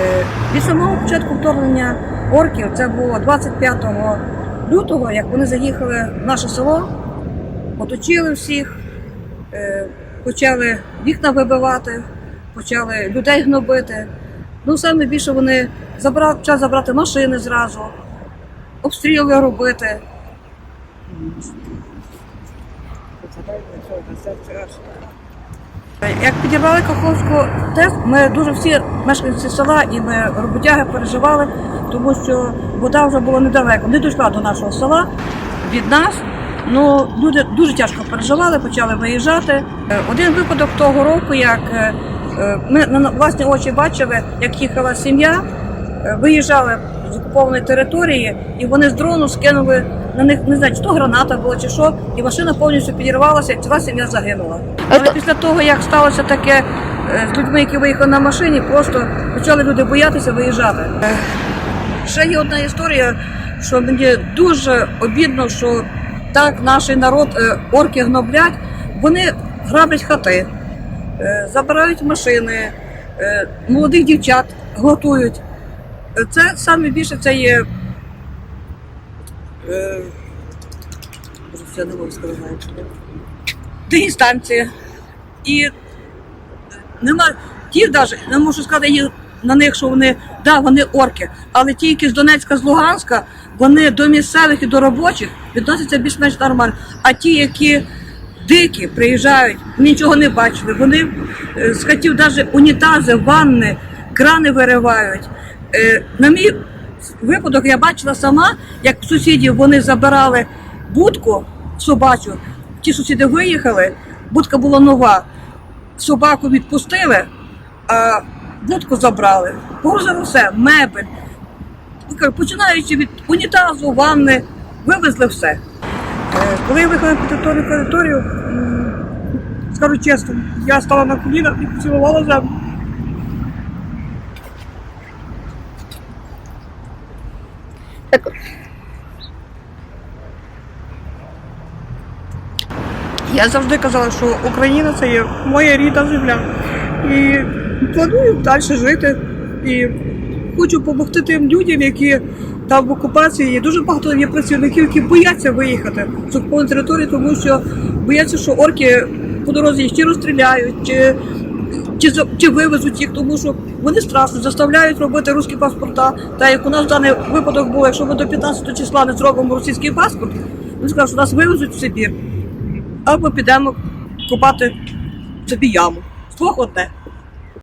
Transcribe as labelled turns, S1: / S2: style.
S1: Е, Від самого початку вторгнення орків, це було 25 лютого, як вони заїхали в наше село, оточили всіх, е, почали вікна вибивати, почали людей гнобити. Ну, саме більше вони забрали, почали забрати машини зразу, обстріли робити. Як підірвали Каховську ТЕС, ми дуже всі мешканці села і ми роботяги переживали, тому що вода вже була недалеко, не дійшла до нашого села від нас. Ну, люди дуже тяжко переживали, почали виїжджати. Один випадок того року, як е, ми на власні очі бачили, як їхала сім'я, виїжджали з окупованої території, і вони з дрону скинули на них не знаю, чи то граната була, чи що, і машина повністю підірвалася, і ціла сім'я загинула. Але
S2: то-
S1: після того, як сталося таке е, з людьми, які виїхали на машині, просто почали люди боятися виїжджати. Е, Ще є одна історія, що мені дуже обідно, що так наш народ е, орки гноблять, вони граблять хати, е, забирають машини, е, молодих дівчат готують. Це саме більше це є. е, я не можу сказати. Дагестанці. І нема ті навіть, не можу сказати на них, що вони, да, вони орки, але ті, які з Донецька, з Луганська, вони до місцевих і до робочих відносяться більш-менш нормально. А ті, які дикі приїжджають, нічого не бачили, вони е, з хатів навіть унітази, ванни, крани виривають. Е, На мій випадок я бачила сама, як сусідів вони забирали будку собачу. Ті сусіди виїхали, будка була нова собаку відпустили, а будку забрали. Погрузили все, мебель. Ну, Починаючи від унітазу, ванни, вивезли все. Е, Коли я виїхала на територію, скажу чесно, я стала на коліна і поцілувала землю.
S2: Так,
S1: Я завжди казала, що Україна це є моя рідна земля. І планую далі жити. І хочу допомогти тим людям, які там в окупації є. Дуже багато є працівників, які бояться виїхати з окупованої території, тому що бояться, що орки по дорозі їх чи розстріляють, чи, чи, чи вивезуть їх, тому що вони страшно заставляють робити русські паспорта. Та як у нас даний випадок був, якщо ми до 15 числа не зробимо російський паспорт, вони скажуть, що нас вивезуть в Сибір або підемо копати собі яму. Двох одне.